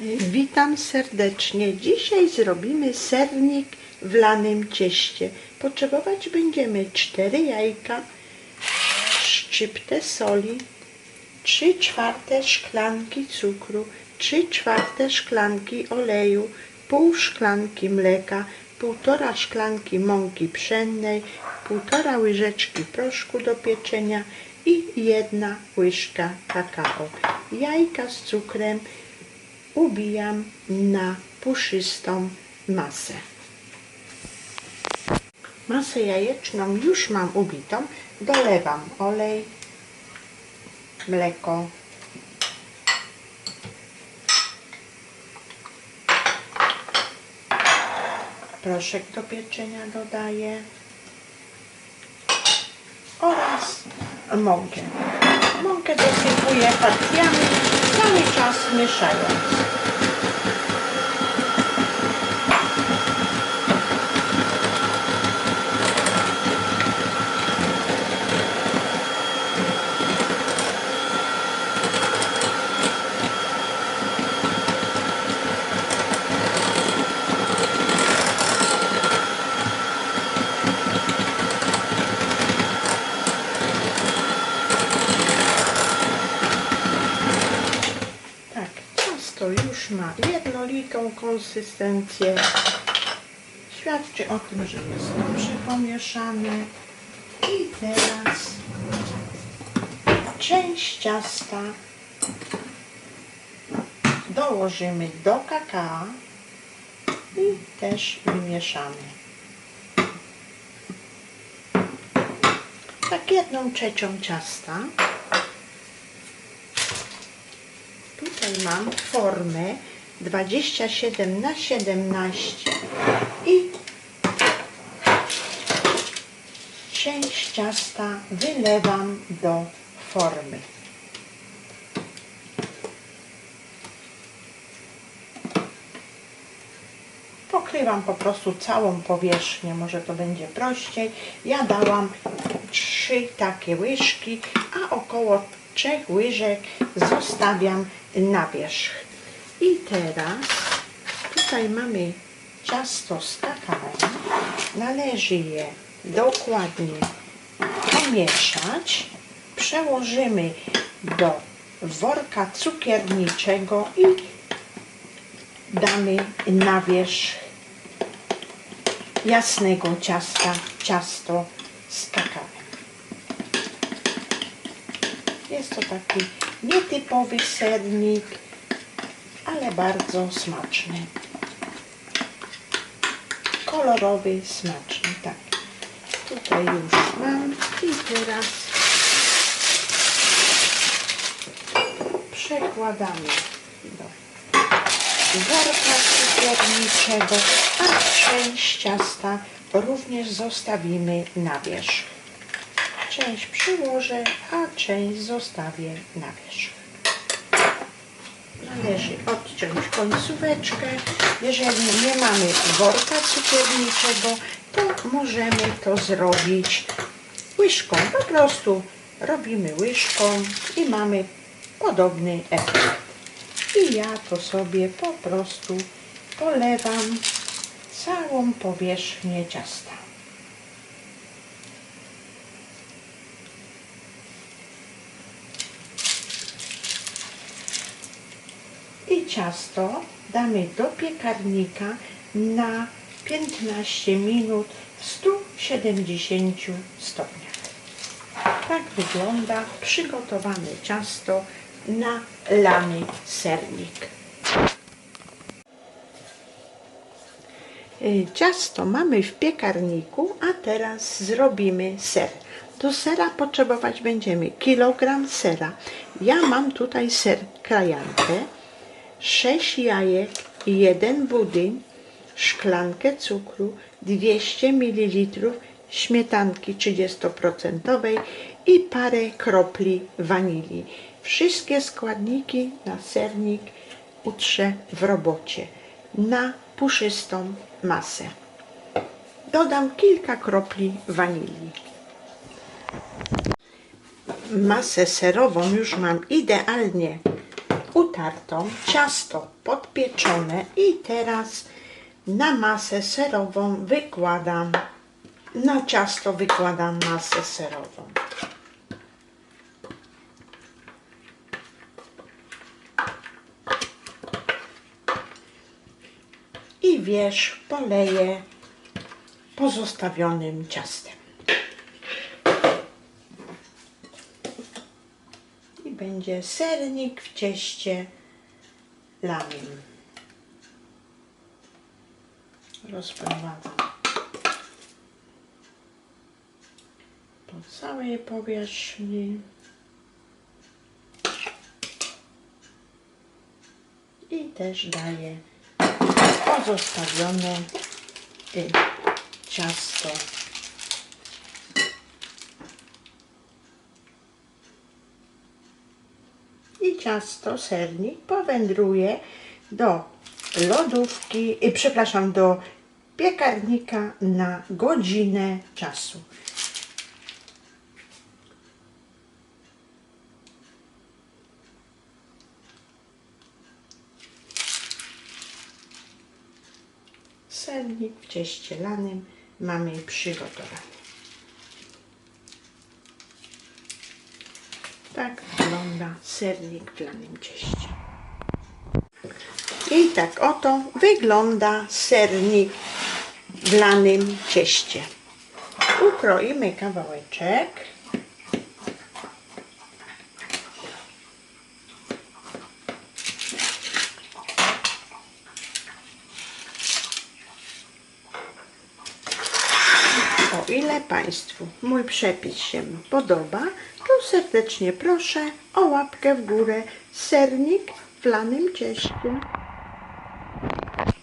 Witam serdecznie. Dzisiaj zrobimy sernik w lanym cieście. Potrzebować będziemy 4 jajka, szczyptę soli, 3 czwarte szklanki cukru, 3 czwarte szklanki oleju, pół szklanki mleka, półtora szklanki mąki pszennej, półtora łyżeczki proszku do pieczenia i jedna łyżka kakao. Jajka z cukrem ubijam na puszystą masę. Masę jajeczną już mam ubitą. Dolewam olej, mleko, proszek do pieczenia dodaję oraz mąkę. Mąkę dosypuję partiami, cały czas mieszając. Tak, ciasto już ma jednolitą konsystencję. Świadczy o tym, że jest dobrze pomieszane. I teraz część ciasta dołożymy do kakao i też wymieszamy. Tak jedną trzecią ciasta. Tutaj mam formę 27 na 17 i część ciasta wylewam do formy. Pokrywam po prostu całą powierzchnię, może to będzie prościej. Ja dałam trzy takie łyżki, a około trzech łyżek zostawiam na wierzch. I teraz tutaj mamy ciasto z kakałem. Należy je dokładnie pomieszać. Przełożymy do worka cukierniczego i damy na wierzch jasnego ciasta ciasto z kakałem. Jest to taki nietypowy sernik, ale bardzo smaczny. Kolorowy, smaczny, tak. Tutaj już mam i teraz przekładamy do worka cukierniczego, a część ciasta również zostawimy na wierzch. Część przyłożę, a część zostawię na wierzch. Należy odciąć końcóweczkę. Jeżeli nie mamy worka cukierniczego, to możemy to zrobić łyżką. Po prostu robimy łyżką i mamy podobny efekt. I ja to sobie po prostu polewam całą powierzchnię ciasta. I ciasto damy do piekarnika na 15 minut w 170 stopniach. Tak wygląda przygotowane ciasto na lany sernik. Y, Ciasto mamy w piekarniku, a teraz zrobimy ser. Do sera potrzebować będziemy kilogram sera. Ja mam tutaj ser krajankę, 6 jajek, 1 budyń, szklankę cukru, 200 ml śmietanki 30% i parę kropli wanilii. Wszystkie składniki na sernik utrzę w robocie na puszystą masę. Dodam kilka kropli wanilii. Masę serową już mam idealnie utartą, ciasto podpieczone i teraz na masę serową wykładam, na ciasto wykładam masę serową. I wierzch poleję pozostawionym ciastem. I będzie sernik w cieście lanym. Rozprowadzam po całej powierzchni. I też daję pozostawione y, ciasto. I ciasto, sernik powędruje do lodówki, y, przepraszam, do piekarnika na godzinę czasu. Sernik w cieście lanym mamy przygotowany. Tak wygląda sernik w lanym cieście. I tak oto wygląda sernik w lanym cieście. Ukroimy kawałeczek. O ile Państwu mój przepis się podoba, to serdecznie proszę o łapkę w górę. Sernik w lanym cieście.